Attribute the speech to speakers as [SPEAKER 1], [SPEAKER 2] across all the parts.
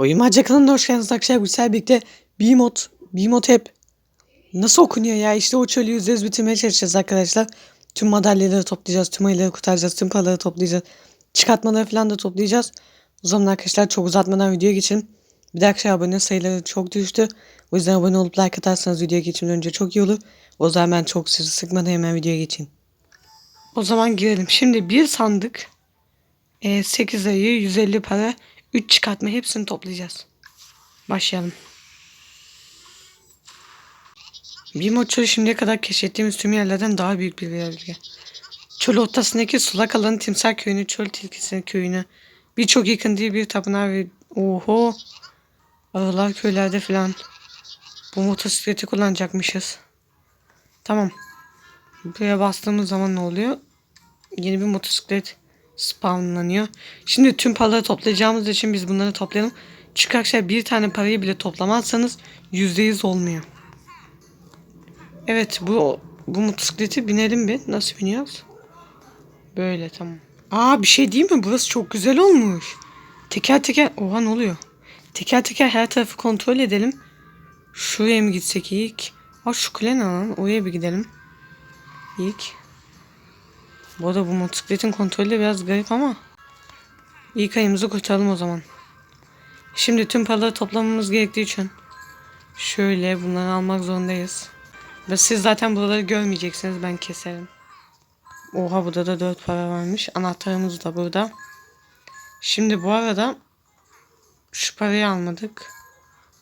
[SPEAKER 1] Oyunmaca kanalına hoş geldiniz arkadaşlar. Güzel birlikte B-Mod, B-Mod hep nasıl okunuyor ya? İşte o çölü yüzde yüz bitirmeye çalışacağız arkadaşlar. Tüm madalyaları toplayacağız, tüm ayıları kurtaracağız, tüm paraları toplayacağız. Çıkartmaları falan da toplayacağız. O zaman arkadaşlar çok uzatmadan videoya geçelim. Bir de arkadaşlar abone sayıları çok düştü. O yüzden abone olup like atarsanız videoya geçmeden önce çok iyi olur. O zaman ben çok sizi sıkmadan hemen videoya geçeyim. O zaman girelim. Şimdi bir sandık e, 8 ayı 150 para 3 çıkartma hepsini toplayacağız. Başlayalım. Bir mod çölü şimdiye kadar keşfettiğimiz tüm yerlerden daha büyük bir bölge. Çöl ortasındaki sulak alanı timsah köyünü, çöl tilkisinin köyünü, birçok yıkıntıya bir tapınağı ve oho arılar köylerde filan. Bu motosikleti kullanacakmışız. Tamam. Buraya bastığımız zaman ne oluyor? Yeni bir motosiklet spawnlanıyor. Şimdi tüm paraları toplayacağımız için biz bunları toplayalım. Çünkü arkadaşlar bir tane parayı bile toplamazsanız %100 olmuyor. Evet bu bu motosikleti binelim bir. Nasıl biniyoruz? Böyle tamam. Aa bir şey değil mi? Burası çok güzel olmuş. Teker teker... Oha ne oluyor? Teker teker her tarafı kontrol edelim. Şuraya mı gitsek ilk? Aa şu kule ne lan? Oraya bir gidelim. İlk. Bu arada bu motosikletin kontrolü biraz garip ama. İlk ayımızı kurtaralım o zaman. Şimdi tüm paraları toplamamız gerektiği için. Şöyle bunları almak zorundayız. Ve siz zaten buraları görmeyeceksiniz ben keserim. Oha burada da 4 para varmış. Anahtarımız da burada. Şimdi bu arada şu parayı almadık.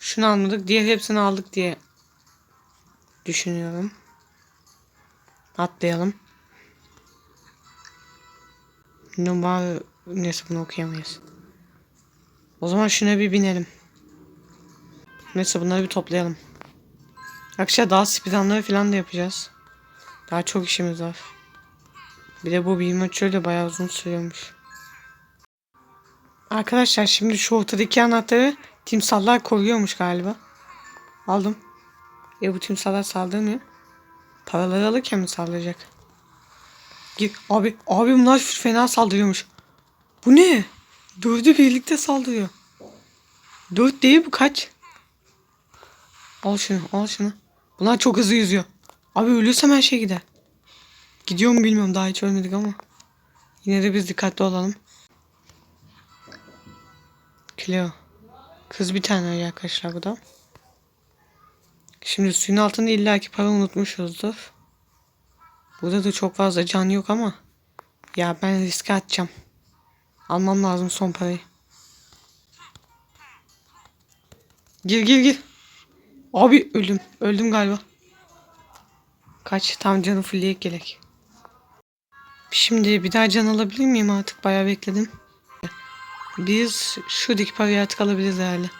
[SPEAKER 1] Şunu almadık. Diğer hepsini aldık diye düşünüyorum. Atlayalım. Numara neyse bunu okuyamayız. O zaman şuna bir binelim. Neyse bunları bir toplayalım. Akşam daha speedrunları falan da yapacağız. Daha çok işimiz var. Bir de bu bilme şöyle bayağı uzun sürüyormuş. Arkadaşlar şimdi şu ortadaki anahtarı timsahlar koruyormuş galiba. Aldım. E bu timsahlar saldırmıyor. Paraları alırken mi saldıracak? Abi, abi bunlar fena saldırıyormuş. Bu ne? Dördü birlikte saldırıyor. Dört değil bu kaç? Al şunu, al şunu. Bunlar çok hızlı yüzüyor. Abi ölürsem her şey gider. Gidiyor mu bilmiyorum daha hiç ölmedik ama. Yine de biz dikkatli olalım. Cleo. Kız bir tane arkadaşlar bu da. Şimdi suyun altında illaki para unutmuşuzdur. Burada da çok fazla can yok ama. Ya ben riske atacağım. Almam lazım son parayı. Gir gir gir. Abi öldüm. Öldüm galiba. Kaç tam canı fullleyek gerek. Şimdi bir daha can alabilir miyim artık? Bayağı bekledim. Biz şuradaki parayı artık alabiliriz herhalde.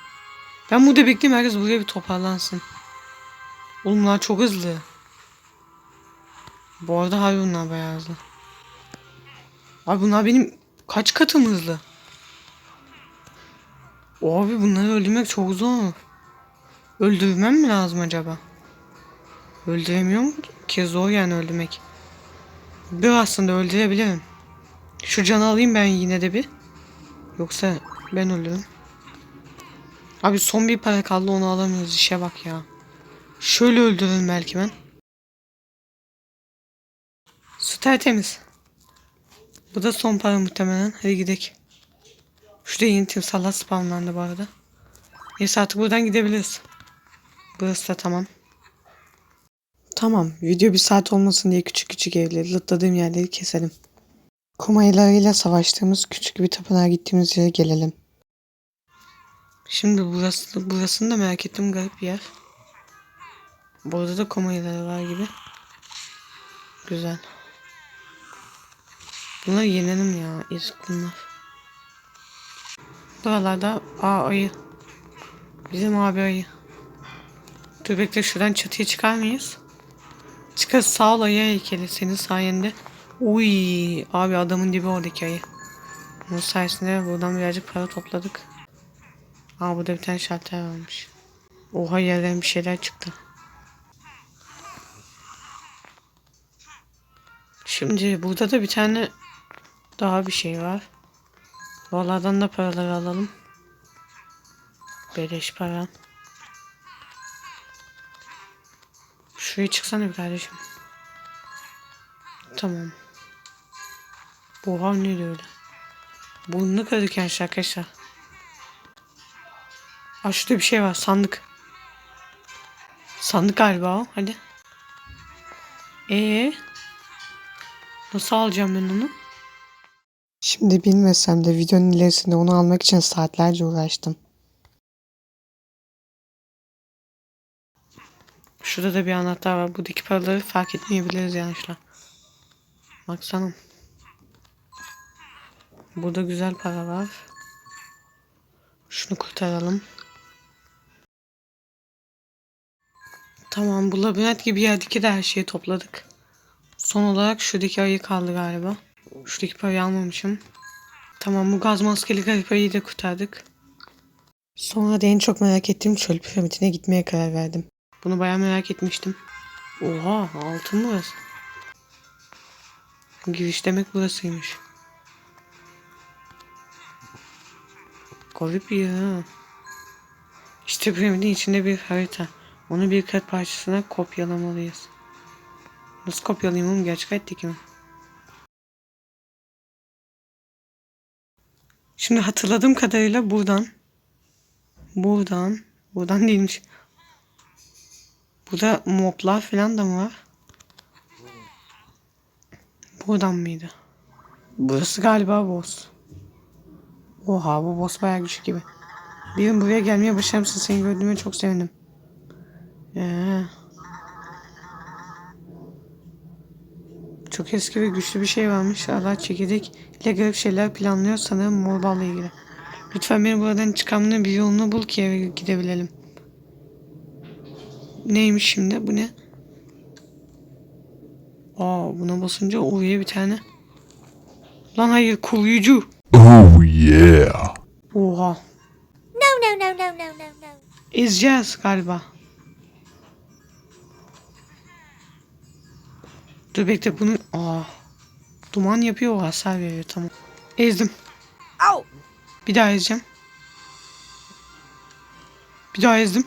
[SPEAKER 1] Ben burada bekleyeyim herkes buraya bir toparlansın. Oğlum bunlar çok hızlı. Bu arada harbi bunlar bayağı hızlı. Abi bunlar benim kaç katım hızlı? Abi bunları öldürmek çok zor. Öldürmem mi lazım acaba? Öldüremiyorum ki zor yani öldürmek. Bir aslında öldürebilirim. Şu canı alayım ben yine de bir. Yoksa ben ölürüm. Abi son bir para kaldı onu alamıyoruz işe bak ya. Şöyle öldürürüm belki ben. Su tertemiz. Bu da son para muhtemelen. Hadi gidelim. Şurada yeni timsahlar spawnlandı bu arada. Neyse artık buradan gidebiliriz. Burası da tamam. Tamam. Video bir saat olmasın diye küçük küçük evleri, lootladığım yerleri keselim. Kum ayılarıyla savaştığımız küçük bir tapınağa gittiğimiz yere gelelim. Şimdi burası, burasını da merak ettim garip bir yer. Burada da kum var gibi. Güzel. Bunları yenelim ya. Ezik bunlar. Buralarda aa ayı. Bizim abi ayı. Dur bekle şuradan çatıya çıkar mıyız? Çıkar sağ ol ayı heykeli senin sayende. Uy abi adamın dibi oradaki ayı. Bunun sayesinde buradan birazcık para topladık. Aa burada bir tane şalter varmış. Oha yerden bir şeyler çıktı. Şimdi burada da bir tane daha bir şey var. Valladan da paraları alalım. Beleş para. Şuraya çıksana bir kardeşim. Tamam. Oha ne öyle? Burnunu kırdık yani arkadaşlar. Aa şurada bir şey var sandık. Sandık galiba o. Hadi. Ee, nasıl alacağım ben onu? Şimdi bilmesem de videonun ilerisinde onu almak için saatlerce uğraştım. Şurada da bir anahtar var. Buradaki paraları fark etmeyebiliriz yanlışla. Baksana. Burada güzel para var. Şunu kurtaralım. Tamam bu labirent gibi yerdeki de her şeyi topladık. Son olarak şuradaki ayı kaldı galiba. Şuradaki parayı almamışım. Tamam bu gaz maskeli garip ayıyı da kurtardık. Sonra da en çok merak ettiğim çöl piramidine gitmeye karar verdim. Bunu bayağı merak etmiştim. Oha altın burası? Giriş demek burasıymış. Garip ha. İşte piramidin içinde bir harita. Onu bir kağıt parçasına kopyalamalıyız. Nasıl kopyalayayım oğlum? Gerçek hayattaki mi? Şimdi hatırladığım kadarıyla buradan buradan buradan değilmiş. Burada moblar falan da mı var? Buradan mıydı? Burası galiba boss. Oha bu boss bayağı güçlü gibi. Bir gün buraya gelmeye başlamışsın. Seni gördüğüme çok sevindim. Ee, çok eski ve güçlü bir şey varmış. Allah çekirdek ile garip şeyler planlıyor sanırım Morball'la ilgili. Lütfen beni buradan çıkarmanın bir yolunu bul ki eve gidebilelim. Neymiş şimdi? Bu ne? Aa buna basınca oraya bir tane. Lan hayır koruyucu.
[SPEAKER 2] Oh yeah.
[SPEAKER 1] Oha.
[SPEAKER 3] No, no, no, no, no, no, no.
[SPEAKER 1] Ezeceğiz galiba. Dur bekle bunu... Aa. Duman yapıyor o hasar veriyor tamam. Ezdim.
[SPEAKER 3] Au!
[SPEAKER 1] Bir daha ezeceğim. Bir daha ezdim.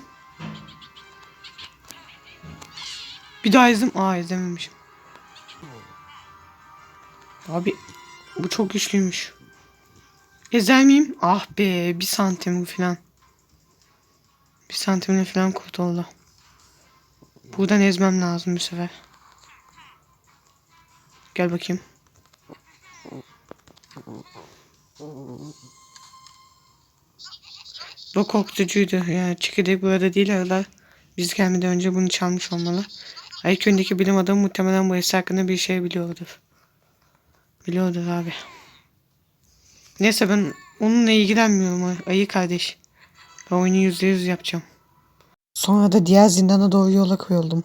[SPEAKER 1] Bir daha ezdim. Aa ezememişim. Abi bu çok güçlüymüş. Ezer miyim? Ah be bir santim falan. Bir santimle falan kurtuldu. Buradan ezmem lazım bu sefer. Gel bakayım. Bu korkutucuydu. Yani çekirdek burada değil aralar. Biz gelmeden önce bunu çalmış olmalı. Aykön'deki bilim adamı muhtemelen bu eser hakkında bir şey biliyordur. Biliyordur abi. Neyse ben onunla ilgilenmiyorum ayı kardeş. Ben oyunu yüzde yüz yapacağım. Sonra da diğer zindana doğru yola koyuldum.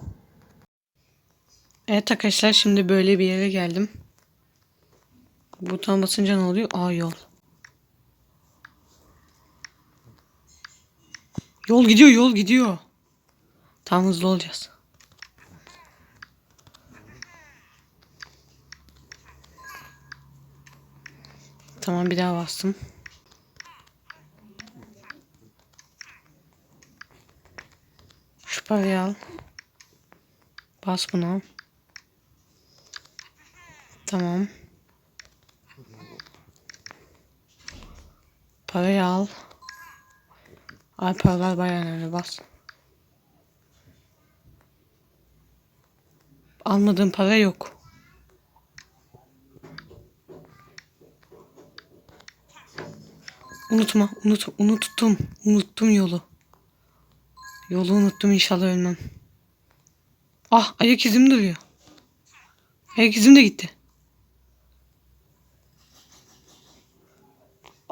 [SPEAKER 1] Evet arkadaşlar şimdi böyle bir yere geldim. Butona basınca ne oluyor? Aa yol. Yol gidiyor yol gidiyor. Tam hızlı olacağız. Tamam bir daha bastım. Şu parayı al. Bas buna. Tamam. Parayı al. Ay paralar bayağı önemli bas. Almadığım para yok. Unutma, unut, unuttum, unuttum yolu. Yolu unuttum inşallah ölmem. Ah ayak izim duruyor. Ayak izim de gitti.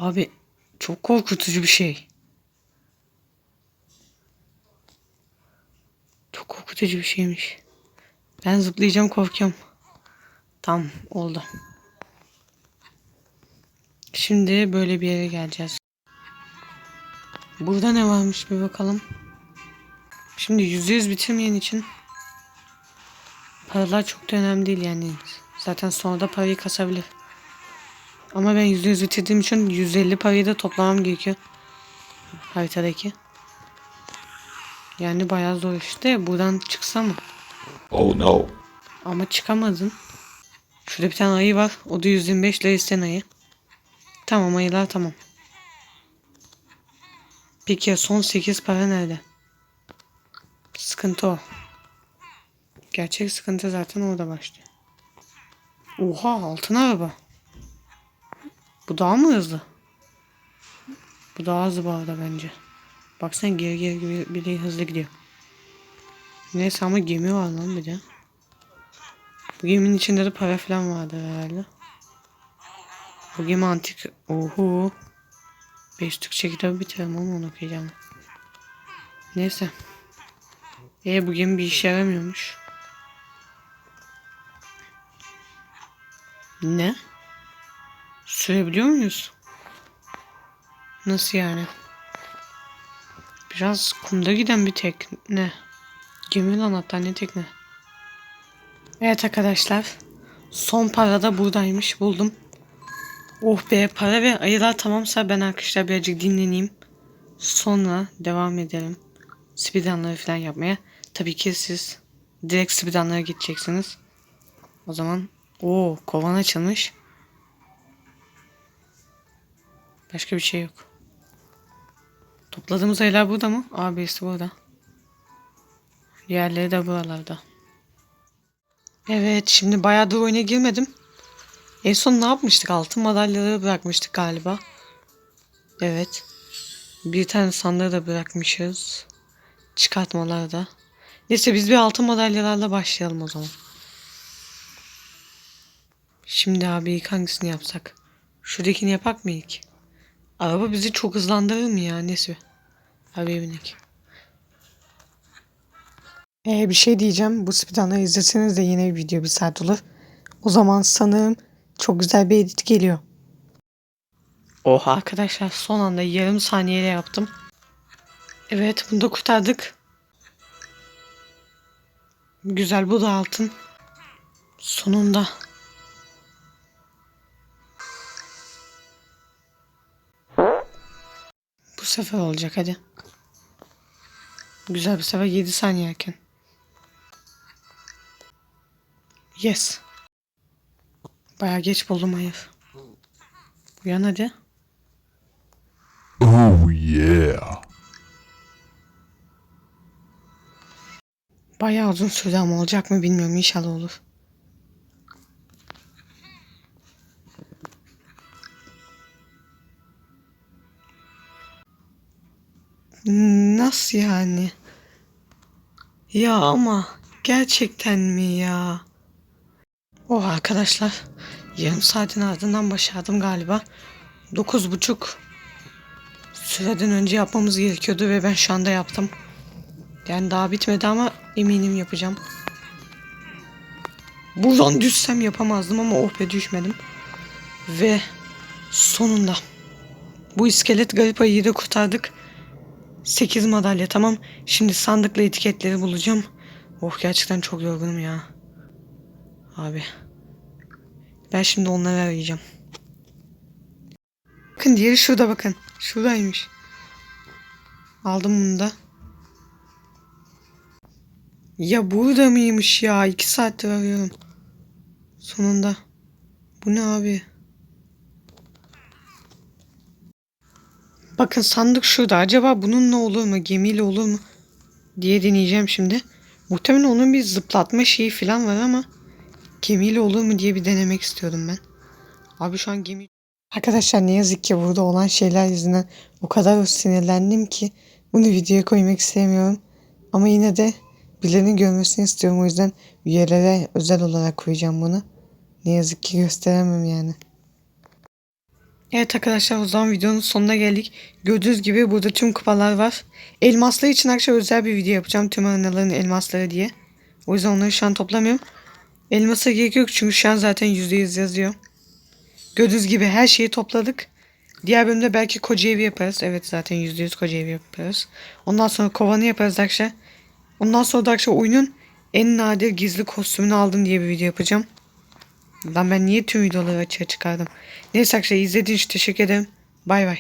[SPEAKER 1] Abi çok korkutucu bir şey. Çok korkutucu bir şeymiş. Ben zıplayacağım korkuyorum. Tam oldu. Şimdi böyle bir yere geleceğiz. Burada ne varmış bir bakalım. Şimdi yüzde yüz bitirmeyen için paralar çok da önemli değil yani. Zaten sonra da parayı kasabilir. Ama ben yüzde yüz bitirdiğim için 150 parayı da toplamam gerekiyor. Haritadaki. Yani bayağı zor işte. Buradan çıksa mı?
[SPEAKER 2] Oh no.
[SPEAKER 1] Ama çıkamadın. Şurada bir tane ayı var. O da 125 lira isten ayı. Tamam ayılar tamam. Peki ya son 8 para nerede? Sıkıntı o. Gerçek sıkıntı zaten orada başlıyor. Oha altın araba. Bu daha mı hızlı? Bu daha hızlı bu arada bence. Baksana geri geri geri bile hızlı gidiyor. Neyse ama gemi var lan bir de. Bu geminin içinde de para falan vardı herhalde. Bu gemi antik. Oho. Beş Türkçe kitabı bitirelim ama onu okuyacağım. Neyse. E bu gemi bir işe yaramıyormuş. Ne? Sürebiliyor muyuz? Nasıl yani? Biraz kumda giden bir tekne. Gemi lan hatta ne tekne. Evet arkadaşlar. Son para da buradaymış. Buldum. Oh be para ve ayılar tamamsa ben arkadaşlar birazcık dinleneyim. Sonra devam edelim. Speedrunları falan yapmaya. Tabii ki siz direkt speedrunlara gideceksiniz. O zaman o kovan açılmış. Başka bir şey yok. Topladığımız ayılar burada mı? Abisi burada. Diğerleri de buralarda. Evet şimdi bayağıdır oyuna girmedim. En son ne yapmıştık? Altın madalyaları bırakmıştık galiba. Evet. Bir tane sandığı da bırakmışız. Çıkartmaları da. Neyse biz bir altın madalyalarla başlayalım o zaman. Şimdi abi hangisini yapsak? Şuradakini yapak mı ilk? Araba bizi çok hızlandırır mı ya? Neyse. Arabaya binek. Ee, bir şey diyeceğim. Bu speedrun'ı izleseniz de yine bir video bir saat olur. O zaman sanırım çok güzel bir edit geliyor. Oha arkadaşlar son anda yarım saniyede yaptım. Evet bunu da kurtardık. Güzel bu da altın. Sonunda. Sefer olacak hadi. Güzel bir sefer 7 saniye erken. Yes. Bayağı geç buldum hayır. Uyan hadi.
[SPEAKER 2] Oh yeah.
[SPEAKER 1] Bayağı uzun sürdü ama olacak mı bilmiyorum. İnşallah olur. Nasıl yani? Ya ama gerçekten mi ya? Oh arkadaşlar. Yarım saatin ardından başardım galiba. Dokuz buçuk süreden önce yapmamız gerekiyordu ve ben şu anda yaptım. Yani daha bitmedi ama eminim yapacağım. Buradan düşsem yapamazdım ama oh be düşmedim. Ve sonunda bu iskelet garip ayıyı da kurtardık. 8 madalya tamam. Şimdi sandıkla etiketleri bulacağım. Oh gerçekten çok yorgunum ya. Abi. Ben şimdi onları arayacağım. Bakın diğeri şurada bakın. Şuradaymış. Aldım bunu da. Ya burada mıymış ya? İki saattir arıyorum. Sonunda. Bu ne abi? Bakın sandık şurada. Acaba bununla olur mu? Gemiyle olur mu? Diye deneyeceğim şimdi. Muhtemelen onun bir zıplatma şeyi falan var ama gemiyle olur mu diye bir denemek istiyordum ben. Abi şu an gemi... Arkadaşlar ne yazık ki burada olan şeyler yüzünden o kadar sinirlendim ki bunu videoya koymak istemiyorum. Ama yine de birilerinin görmesini istiyorum. O yüzden üyelere özel olarak koyacağım bunu. Ne yazık ki gösteremem yani. Evet arkadaşlar o zaman videonun sonuna geldik. Gördüğünüz gibi burada tüm kupalar var. Elmaslar için arkadaşlar özel bir video yapacağım. Tüm arenaların elmasları diye. O yüzden onları şu an toplamıyorum. Elmasa gerek yok çünkü şu an zaten %100 yazıyor. Gördüğünüz gibi her şeyi topladık. Diğer bölümde belki koca evi yaparız. Evet zaten %100 koca evi yaparız. Ondan sonra kovanı yaparız arkadaşlar. Ondan sonra da arkadaşlar oyunun en nadir gizli kostümünü aldım diye bir video yapacağım. Lan ben niye tüm videoları açığa çıkardım? Neyse arkadaşlar izlediğiniz için teşekkür ederim. Bay bay.